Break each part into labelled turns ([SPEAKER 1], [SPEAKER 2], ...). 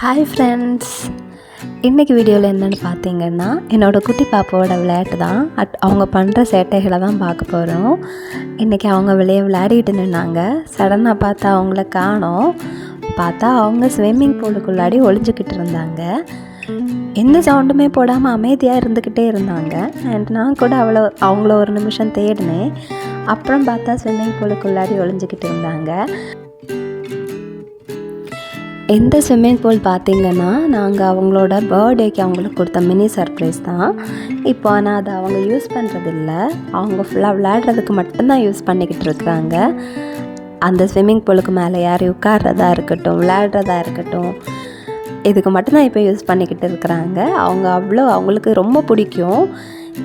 [SPEAKER 1] Hi friends இன்றைக்கி வீடியோவில் என்னென்னு பார்த்தீங்கன்னா என்னோடய குட்டி பாப்பாவோட விளையாட்டு தான். அட் அவங்க பண்ணுற சேட்டைகளை தான் பார்க்க போகிறோம் இன்றைக்கி அவங்க வெளியே விளையாடிட்டு நின்னாங்க. சடனாக பார்த்தா அவங்கள காணோம். பார்த்தா அவங்க ஸ்விம்மிங் பூலுக்குள்ளாடி ஒளிஞ்சிக்கிட்டு இருந்தாங்க. எந்த சவுண்டுமே போடாமல் அமைதியாக இருந்துக்கிட்டே இருந்தாங்க. அண்ட் நான் கூட அவ்வளோ அவங்கள ஒரு நிமிஷம் தேடினேன். அப்புறம் பார்த்தா ஸ்விம்மிங் பூலுக்குள்ளாடி ஒளிஞ்சிக்கிட்டு இருந்தாங்க. இந்த ஸ்விம்மிங் பூல் பார்த்தீங்கன்னா நாங்கள் அவங்களோட பர்த்டேக்கு அவங்களுக்கு கொடுத்த மினி சர்ப்ரைஸ் தான். இப்போ ஆனால் அதை அவங்க யூஸ் பண்ணுறதில்ல அவங்க ஃபுல்லாக விளையாடுறதுக்கு மட்டும்தான் யூஸ் பண்ணிக்கிட்டு இருக்கிறாங்க அந்த ஸ்விம்மிங் பூலுக்கு மேலே யார் உட்கார்றதா இருக்கட்டும் விளையாடுறதா இருக்கட்டும் இதுக்கு மட்டும்தான் இப்போ யூஸ் பண்ணிக்கிட்டு இருக்கிறாங்க. அவங்க அவ்வளோ அவங்களுக்கு ரொம்ப பிடிக்கும்.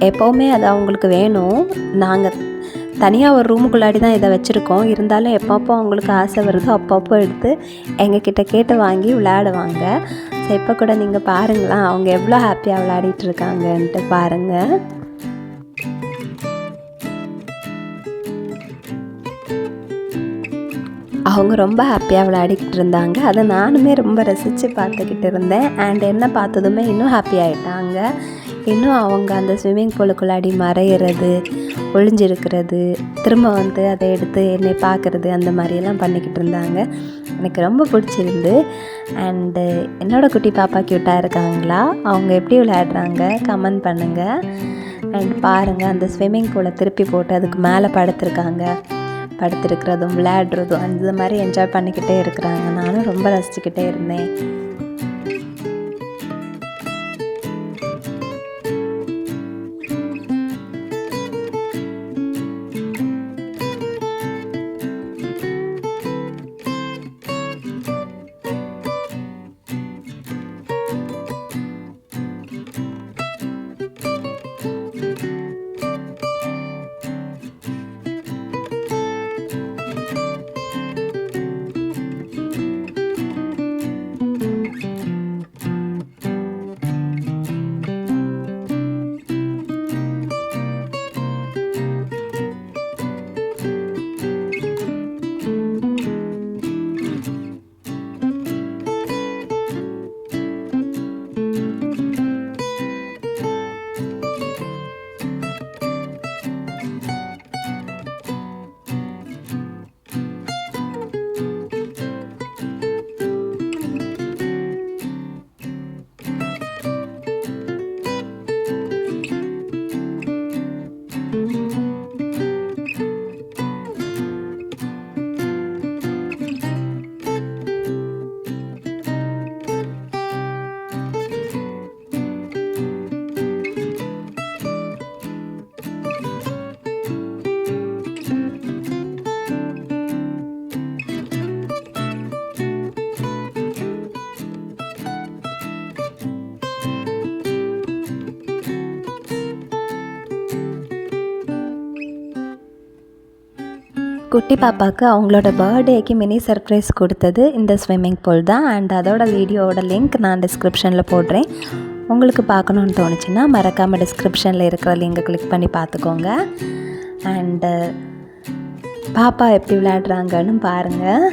[SPEAKER 1] எப்போவுமே அது அவங்களுக்கு வேணும். நாங்கள் தனியாக ஒரு ரூமுக்குள்ளாடி தான் இதை வச்சுருக்கோம். இருந்தாலும் எப்பப்போ அவங்களுக்கு ஆசை வருதோ அப்பப்போ எடுத்து எங்ககிட்ட கேட்டு வாங்கி விளையாடுவாங்க. ஸோ இப்போ கூட நீங்கள் பாருங்களேன் அவங்க எவ்வளோ ஹாப்பியாக விளையாடிட்டு இருக்காங்கன்ட்டு பாருங்கள் அவங்க ரொம்ப ஹாப்பியாக விளையாடிக்கிட்டு இருந்தாங்க. அதை நானுமே ரொம்ப ரசித்து பார்த்துக்கிட்டு இருந்தேன். அண்ட் என்ன பார்த்ததுமே இன்னும் ஹாப்பி ஆகிட்டாங்க இன்னும் அவங்க அந்த ஸ்விம்மிங் பூலுக்குள்ளாடி மறையிறது ஒளிஞ்சிருக்கிறது திரும்ப வந்து அதை எடுத்து என்னை பார்க்குறது அந்த மாதிரியெல்லாம் பண்ணிக்கிட்டு இருந்தாங்க. எனக்கு ரொம்ப பிடிச்சிருந்து. அண்டு என்னோடய குட்டி பாப்பா க்யூட்டாக இருக்காங்களா? அவங்க எப்படி விளையாடுறாங்க? கமெண்ட் பண்ணுங்கள் அண்ட் பாருங்கள் அந்த ஸ்விம்மிங் பூலை திருப்பி போட்டு அதுக்கு மேலே படுத்துருக்காங்க. படுத்துருக்கிறதும் விளையாடுறதும் அந்த மாதிரி என்ஜாய் பண்ணிக்கிட்டே இருக்கிறாங்க. நானும் ரொம்ப ரசிச்சுக்கிட்டே இருந்தேன். குட்டி பாப்பாவுக்கு அவங்களோட பர்த்டேக்கு மினி சர்ப்ரைஸ் கொடுத்தது இந்த ஸ்விம்மிங் பூல் தான். அண்ட் அதோட வீடியோவோட லிங்க் நான் டிஸ்கிரிப்ஷனில் போடுறேன். உங்களுக்கு பார்க்கணுன்னு தோணுச்சுன்னா மறக்காமல் டிஸ்கிரிப்ஷனில் இருக்கிற லிங்கை கிளிக் பண்ணி பார்த்துக்கோங்க. அண்டு பாப்பா எப்படி விளையாடுறாங்கன்னு பாருங்கள்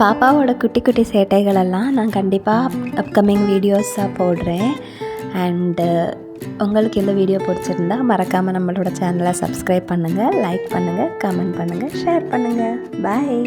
[SPEAKER 1] பாப்பாவோட குட்டி குட்டி சேட்டைகளெல்லாம் நான் கண்டிப்பாக அப்கமிங் வீடியோஸாக போடுறேன். அண்டு uh, உங்களுக்கு இந்த வீடியோ பிடிச்சிருந்தா மறக்காமல் நம்மளோட சேனலை சப்ஸ்கிரைப் பண்ணுங்கள் லைக் பண்ணுங்கள் கமெண்ட் பண்ணுங்கள் ஷேர் பண்ணுங்கள் பாய்